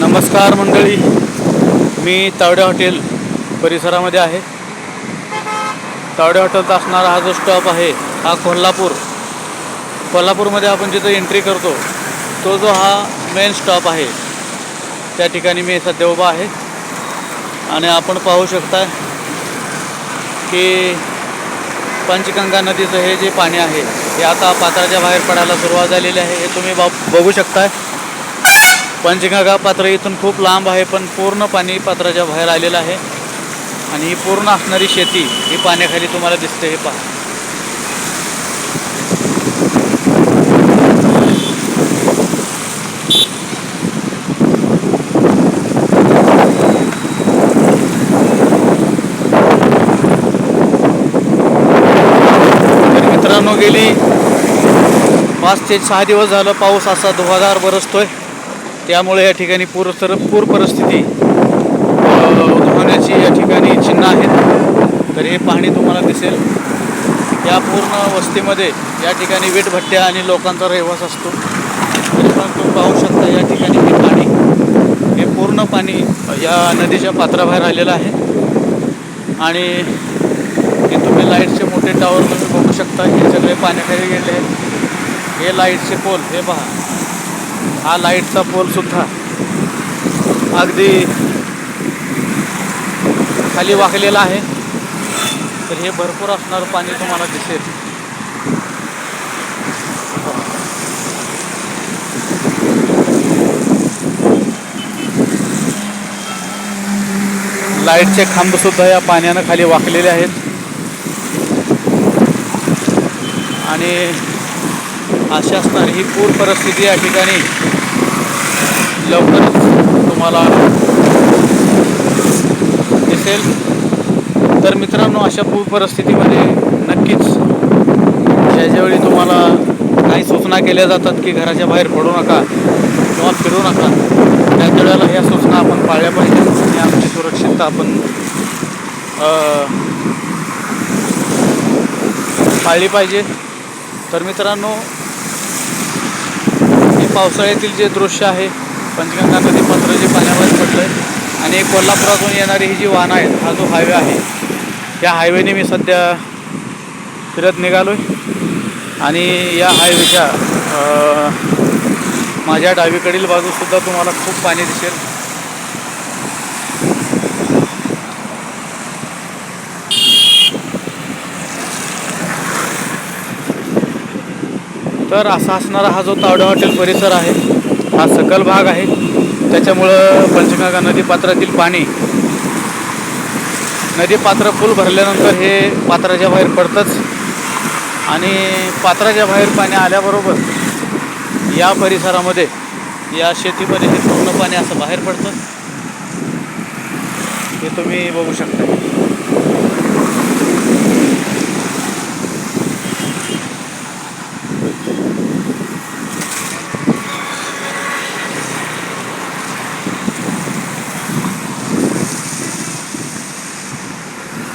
नमस्कार मंडळी. मी तावडे हॉटेल परिसरामध्ये आहे. तावडे हॉटेलचा असणारा हा जो स्टॉप आहे हा कोल्हापूर. कोल्हापूरमध्ये आपण जिथं एंट्री करतो तो जो हा मेन स्टॉप आहे त्या ठिकाणी मी सध्या उभा आहे. आणि आपण पाहू शकता की पंचगंगा नदीचं हे जे पाणी आहे हे आता पात्राच्या बाहेर पडायला सुरुवात झालेली आहे. हे तुम्ही बघू शकताय. पंचगंगा पात्र इथून खूप लांब आहे पण पूर्ण पाणी पात्राच्या बाहेर आलेलं आहे. आणि ही पूर्ण असणारी शेती ही पाण्याखाली तुम्हाला दिसते हे पहा. तर मित्रांनो गेली पाच ते सहा दिवस झालं पाऊस असा धुवाधार बरसतोय. त्यामुळे या ठिकाणी पूर तर पूर परिस्थिती होण्याची या ठिकाणी चिन्ह आहेत. तर हे पाणी तुम्हाला दिसेल. या पूर्ण वस्तीमध्ये या ठिकाणी वीटभट्ट्या आणि लोकांचा रहिवास असतो. तरी पण तुम्ही पाहू शकता या ठिकाणी हे पाणी हे पूर्ण पाणी या नदीच्या पात्राबाहेर आलेलं आहे. आणि हे तुम्ही लाईटचे मोठे टावर तुम्ही बघू शकता. हे सगळे पाण्याखाली गेले आहेत. हे लाईटचे पोल हे पहा. हा लाईटचा पोलसुद्धा अगदी खाली वाकलेला आहे. तर हे भरपूर असणारं पाणी तुम्हाला दिसेल. लाईटचे खांबसुद्धा या पाण्यानं खाली वाकलेले आहेत. आणि अशी असणारी ही पूर परिस्थिती या ठिकाणी लवकरच तुम्हाला दिसेल. तर मित्रांनो अशा पूर परिस्थितीमध्ये नक्कीच ज्याच्यावेळी तुम्हाला काही सूचना केल्या जातात की घराच्या बाहेर पडू नका किंवा फिरू नका त्या वेळेला ह्या सूचना आपण पाळल्या पाहिजेत आणि आमची सुरक्षितता आपण पाळली पाहिजे. तर मित्रांनो पावसाळ्यातील जे दृश्य आहे पंचगंगा नदी पात्र जे पाण्यामध्ये पडलं आहे आणि कोल्हापुरातून येणारी ही जी वाहनं आहेत हा जो हायवे आहे या हायवेने मी सध्या फिरत निघालो आहे आणि या हायवेच्या माझ्या डावीकडील बाजूसुद्धा तुम्हाला खूप पाणी दिसेल. तर असा असणारा हा जो तावडे हॉटेल परिसर आहे हा सकल भाग आहे. त्याच्यामुळं पंचगंगा नदीपात्रातील पाणी नदीपात्र फुल भरल्यानंतर हे पात्राच्या बाहेर पडतंच. आणि पात्राच्या बाहेर पाणी आल्याबरोबर या परिसरामध्ये या शेतीमध्ये हे पूर्ण पाणी असं बाहेर पडतं. हे तुम्ही बघू शकता.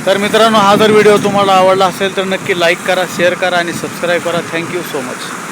तर मित्रांनो हा जर व्हिडिओ तुम्हाला आवडला असेल तर नक्की लाईक करा शेअर करा आणि सबस्क्राईब करा. Thank you so much